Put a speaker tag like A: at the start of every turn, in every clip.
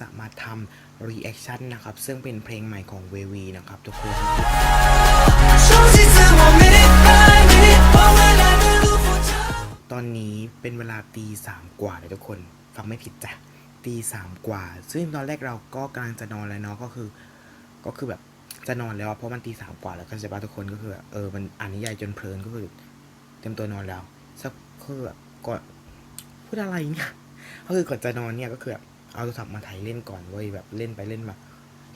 A: จะมาทำรีแอคชั่นนะครับ ซึ่งเป็นเพลงใหม่ของเววีนะครับทุกคนตอนนี้เป็นเวลาตีสามกว่าเลยทุกคนฟังไม่ผิดจ้ะตีสามกว่า ซึ่งตอนแรกเราก็กำลังจะนอนแล้วเนาะก็คือ ก็คือแบบจะนอนแล้วเพราะมันตีสามกว่าแล้วก็จะบ้าทุกคนก็คือแบบเออมันอ่านนิยายจนเพลินก็คือเต็มตัวนอนแล้วสักคือแบบก่อนพูดอะไรเนี่ยก็คือก่อนจะนอนเนี่ยก็คือแบบ เอาโทรศัพท์มาถ่ายเล่นก่อนเว้ยแบบเล่นไปเล่นมา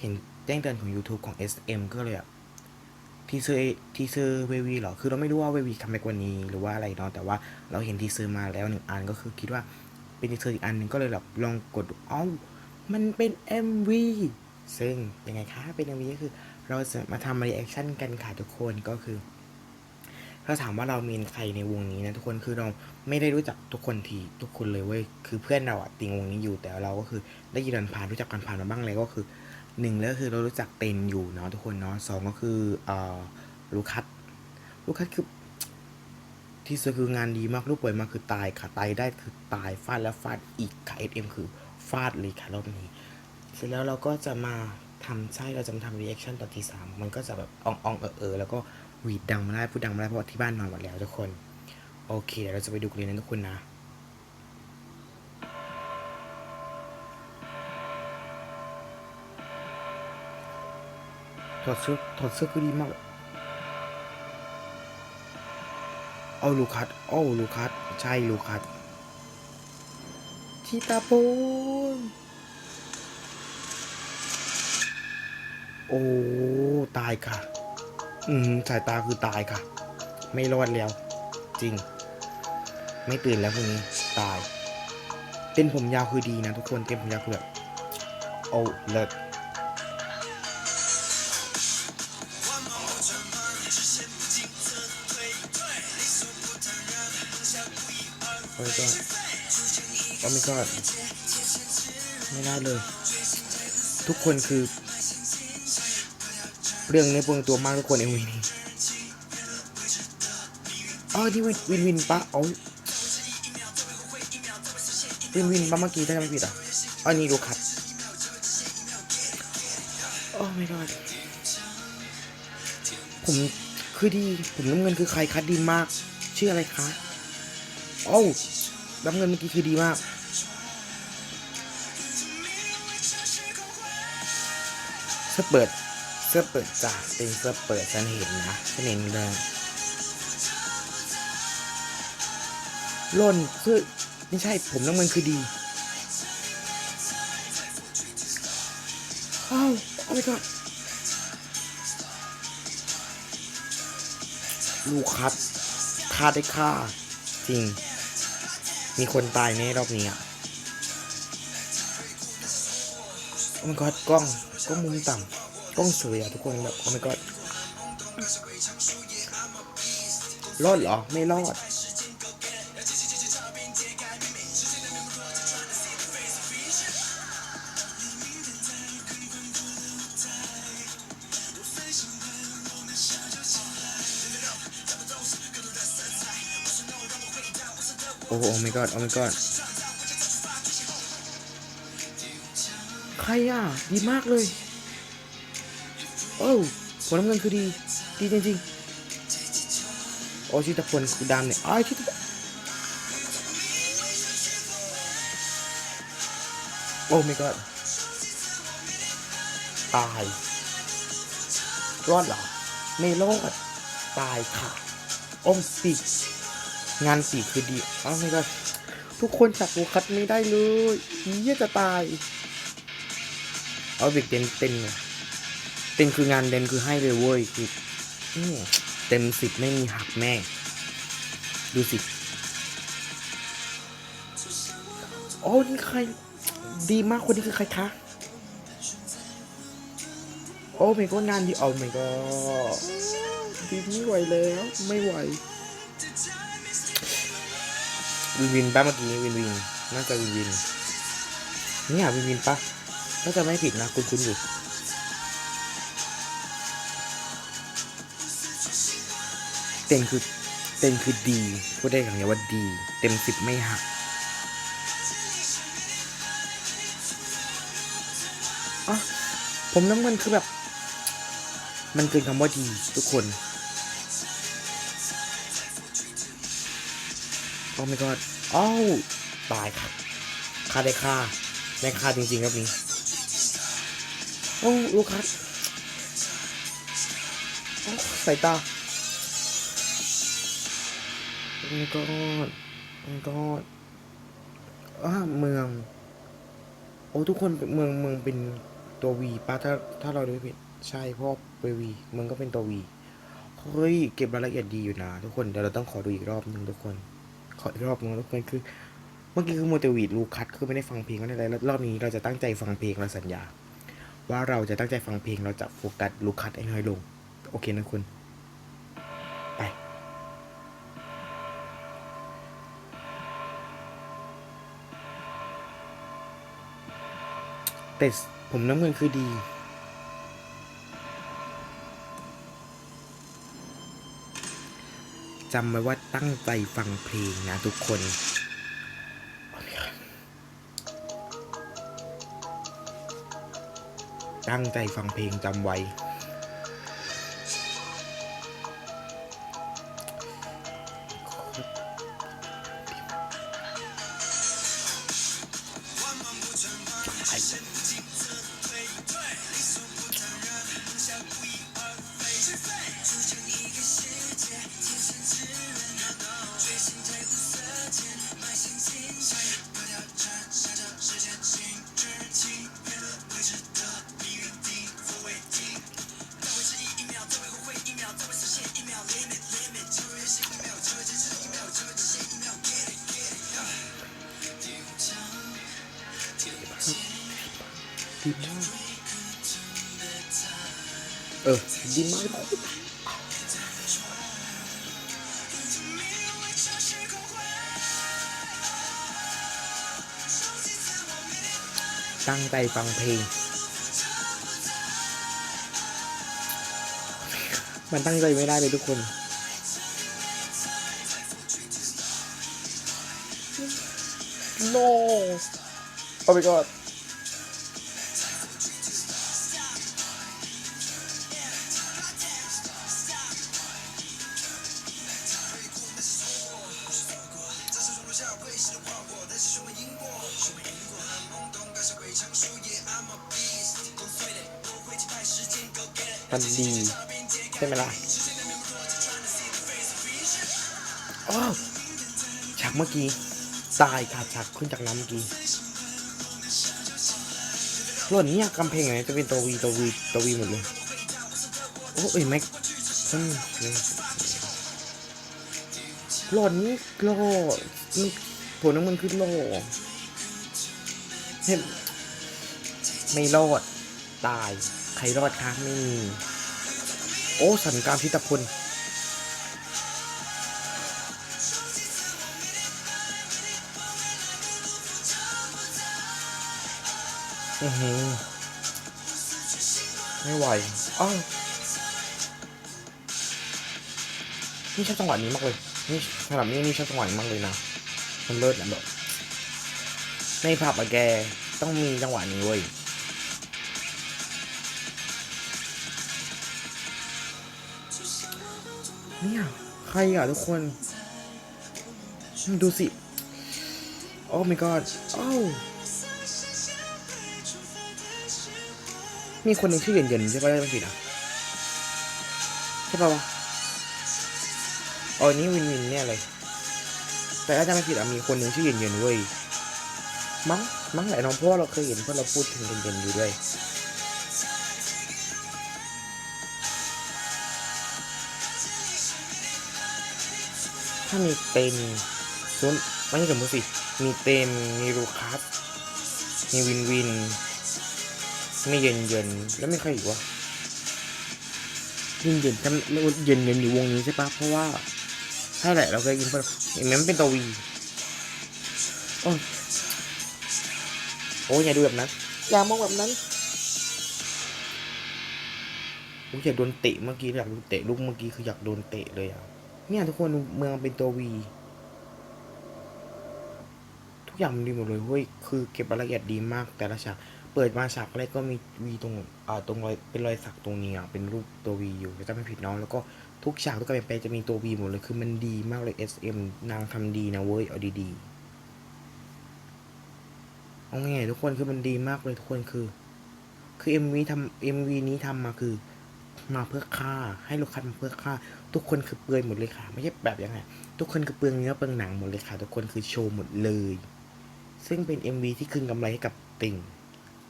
A: เห็นแจ้งเตือนของ YouTube ของ SM ก็เลยแบบทีเซอร์ทีเซอร์เววีเหรอ คือเราไม่รู้ว่าเววีทำไปกว่านี้หรือว่าอะไรเนาะแต่ว่าเราเห็นทีเซอร์มาแล้วหนึ่งอันก็คือคิดว่าเป็นทีเซอร์อีกอันหนึ่งก็เลยแบบลองกดเอ้ามันเป็น MV ซึ่งยังไงคะเป็น MV ก็คือ เราจะมาทำรีแอคชั่นกันค่ะทุกคนก็คือ ถ้าถามว่าเรามีใครในวงนี้นะทุกคนคือเราไม่ได้รู้จักทุกคนทีทุกคนเลยเว้ยคือเพื่อนเราอะติงวงนี้อยู่แต่เราก็คือได้ยินผ่านรู้จักกันผ่านมาบ้างเลยก็คือหนึ่งแล้วคือเรารู้จักเต็นอยู่เนาะทุกคนเนาะสองก็คือเอ่อลูคัสลูคัสคือที่สุดคืองานดีมากรูปป่วยมากคือตายค่ะตายได้คือตายฟาดแล้วฟาดอีกค่ะ SM คือฟาดเลยค่ะรอบนี้เสร็จแล้วเราก็จะมาทำใช่เราจะมาทำรีแอคชั่นตอนที่สามมันก็จะแบบอ่องอ่องเออเออแล้วก็ หวีดดังมาได้พูดดังมาได้เพราะที่บ้านนอนหมดแล้วทุกคน โอเค เดี๋ยวเราจะไปดูกันเลยนะทุกคนนะถอดเสื้อถอดเสื้อคือดีมากเลยเอาลูคัสเอาลูคัสใช่ลูคัสชีตาโปนโอ้ ตายค่ะ อืมสายตาคือตายค่ะ ไม่รอดแล้ว จริง ไม่ตื่นแล้วพรุ่งนี้ตายเต้นผมยาวคือดีนะทุกคนเต้นผมยาวคือแบบโอ้เลิศโอ้ยก็โอ้ไม่ก็ไม่ได้เลย ทุกคนคือ เรื่องในพวงตัวมากทุกคนเอ็มวีนี้อ๋อที่วินวินวินปะเอาวินวินปะเมื่อกี้ถ้าจำไม่ผิดอะอ๋อนี่ดูครับโอ้ไม่รอดผมคือดีผมน้ำเงินคือใครคะดีมาก ชื่ออะไรคะโอ้าน้ำเงินเมื่อกี้คือดีมากเสื้อเปิด เสื้อเปิดจ้ะเป็นเสื้อเปิดฉันเห็นนะฉันเห็นเลยล่นเสื้อไม่ใช่ผมน้ำมันคือดีอ้าวโอ้ my god ลูกคัดฆ่าได้ฆ่า จริง มีคนตายในรอบนี้อะโอ้ my god กล้องกล้องมุมต่ำ กล้องสวยอะทุกคนแบบโอ้ my god รอดเหรอ ไม่รอด โอ้โห my god โอ้ my god ใครอะ ดีมากเลย โอ้ผลน้ำเงินคือดี ดีจริงๆ โอ้ชิตาพลคือดำเนี่ยอ้ายชิตาโอ้ my god ตาย รอดเหรอไม่รอดตายค่ะอ้มปีงานปีคือดีอ้าว my god ทุกคนจับโฟกัสไม่ได้เลยเยี่ยจะตาย เอาเด็กเต็นเต็นเนี่ย เต็นคืองานเด่นคือให้เลยเว้ยคืออื้อเต็มสิบไม่มีหักแม่งดูสิ โอ้นี่ใคร ดีมากคนนี้คือใครคะโอ้ไม่ก็งานดีโอ้ไม่ก็ดีไม่ไหวแล้วไม่ไหววินวินป้าเมื่อกี้วินวินน่าจะวินวินเนี่ยวินวินปะถ้าจะไม่ผิดนะ คุณคุณอยู่ เต็มคือเต็มคือดีพูดได้คำนี้ว่าดี เต็มสิบไม่หักอ๋อผมน้ำเงินคือแบบ มันเกินคำว่าดีทุกคนโอ้ไม่กอดอ้าวตายครับค่าได้ค่าได้ค่าจริงๆครับนี้โอ้ลูกค้าสายตา my god โอ้ my god อ่าเมือง โอ้ทุกคนเมืองเมืองเป็นตัววีป้าถ้าถ้าเราดูผิดใช่เพราะเป็นวีเมืองก็เป็นตัววีเฮ้ยเก็บรายละเอียดดีอยู่นะทุกคนเดี๋ยวเราต้องขอดูอีกรอบหนึงทุกคน ขออีกรอบหนึงทุกคนคือ เมื่อกี้คือโมเตวีดลูคัสคือไม่ได้ฟังเพลงก็ได้แล้วรอบนี้เราจะตั้งใจฟังเพลงเราสัญญา ว่าเราจะตั้งใจฟังเพลงเราจะโฟกัสลูคัสให้น้อยลง โอเคนะคุณ แต่ผมน้ำเงินคือดี จำไว้ว่าตั้งใจฟังเพลงนะทุกคนตั้งใจฟังเพลงจำไว้ มากเออดีม มันตั้งใจไม่ได้เลยทุกคน no oh my god มันดี ใช่ไหมล่ะโอ้ฉากเมื่อกี้ตายขาดฉากขึ้นจากน้ำเมื่อกี้ส่วนเนี้ยกำแพงไหนจะเป็นตัววีตัววีตัววีหมดเลย โอ้ยแม็กอืมหลอดนี้หล่อนี่ผลน้ำมันคือหล่อเห็นไม่รอด ตาย ใครรอดคะไม่มี โอ้สันกามพิตพลอือหือไม่ไหวอ้าวนี่ชอบจังหวะนี้มากเลย นี่สำหรับนี่นี่ชอบจังหวะนี้มากเลยนะ มันเลิศนะแบบในผับอะแกต้องมีจังหวะนี้เว้ย เนี่ย ใครอะทุกคน ดูสิ โอ้ my god อ้าวมีคนหนึ่งชื่อเย็นเย็นๆใช่ปะได้ไม่ผิดอะใช่ปะวะอ๋อนี่วินวินเนี่ยเลย แต่ถ้าจะไม่ผิดอะมีคนหนึ่งชื่อเย็นเย็นๆเว้ยมั้งมั้งแหละน้องเพราะว่าเราเคยเห็นเพราะเราพูดถึงเย็นเย็นๆอยู่ด้วย ถ้ามีเต็มส่วนไม่ใช่สมมติสิ มีเต็มมีรูคัสมีวินวินมีเย็นเย็นแล้วไม่ใครอีกวะเย็นเย็นจำเย็นเย็นอยู่วงนี้ใช่ปะเพราะว่าใช่แหละเราเคยกินเพราะเห็นไหมมันเป็นตัววีโอ้ยโอ้ยอย่าดูแบบนั้น อย่ามองแบบนั้นโอ้ยอยากโดนเตะเมื่อกี้อยากโดนเตะลูกเมื่อกี้คืออยากโดนเตะเลยอะ เนี่ยทุกคนเมืองเป็นตัววีทุกอย่างมันดีหมดเลยเว้ยคือเก็บรายละเอียดดีมาก แต่ละฉากเปิดมาฉากแรกก็มีวีตรงอ่าตรงรอยเป็นรอยสักตรงนี้อะเป็นรูปตัววีอยู่จำไม่ผิดน้องแล้วก็ทุกฉากทุกการเปลี่ยนแปลงจะมีตัววีหมดเลยคือมันดีมากเลย SM นางทำดีนะเว้ยเอาดีๆเอาไงทุกคนคือมันดีมากเลยทุกคนคือ คือ MV ทำ MV นี้ทำมาคือ มาเพื่อฆ่า ให้ลูกค้ามาเพื่อฆ่า ทุกคนคือเปลือยหมดเลยค่ะ ไม่ใช่แบบยังไงทุกคนคือเปลืองเนื้อเปลืองหนังหมดเลยค่ะ ทุกคนคือโชว์หมดเลย ซึ่งเป็น MV ที่คืนกำไรให้กับติ่ง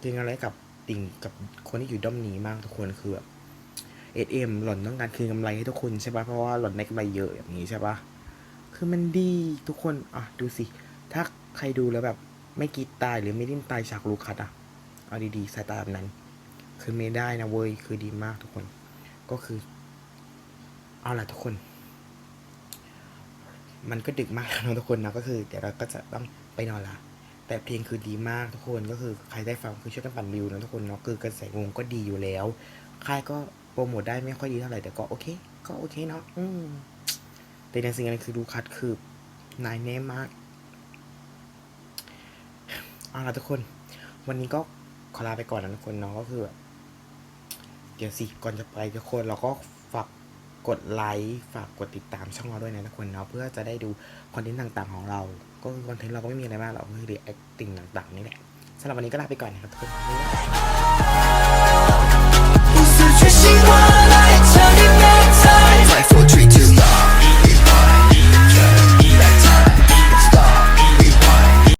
A: คืนกำไรกับติ่งกับคนที่อยู่ด้อมนี้มากทุกคนคือแบบเอเอ็มหล่อนต้องการคืนกำไรให้ทุกคนใช่ปะเพราะว่าหล่อนได้กำไรเยอะแบบนี้ใช่ปะคือมันดีทุกคนอะดูสิ ถ้าใครดูแล้วแบบ ไม่กีดตายหรือไม่ดิ้นตายฉากลูกคัดอะเอาดีๆสายตาแบบนั้น คือไม่ได้นะเว้ยคือดีมากทุกคน ก็คือ เอาล่ะทุกคน มันก็ดึกมากแล้วนะทุกคนนะก็คือเดี๋ยวเราก็จะต้องไปนอนละแต่เพลงคือดีมากทุกคนก็คือใครได้ฟังคือช่วยกันปั่นวิวนะทุกคนเนาะคือกระแสวงก็ดีอยู่แล้วค่ายก็โปรโมทได้ไม่ค่อยดีเท่าไหร่แต่ก็โอเค ก็โอเคเนาะอืมแต่ในสิ่งนั้นคือดูคัดคือนายแน่มากเอาล่ะทุกคน วันนี้ก็ขอลาไปก่อนนะทุกคนเนาะก็คือแบบ เดี๋ยวสิก่อนจะไปทุกคนเราก็ฝากกดไลค์ฝากกดติดตามช่องเราด้วยนะทุกคนเนาะเพื่อจะได้ดูคอนเทนต์ต่างๆของเรา ก็คือคอนเทนต์เราก็ไม่มีอะไรมากเราคือเ reacting ต่างๆนี่แหละสำหรับวันนี้ก็ลาไปก่อนนะครับทุกคน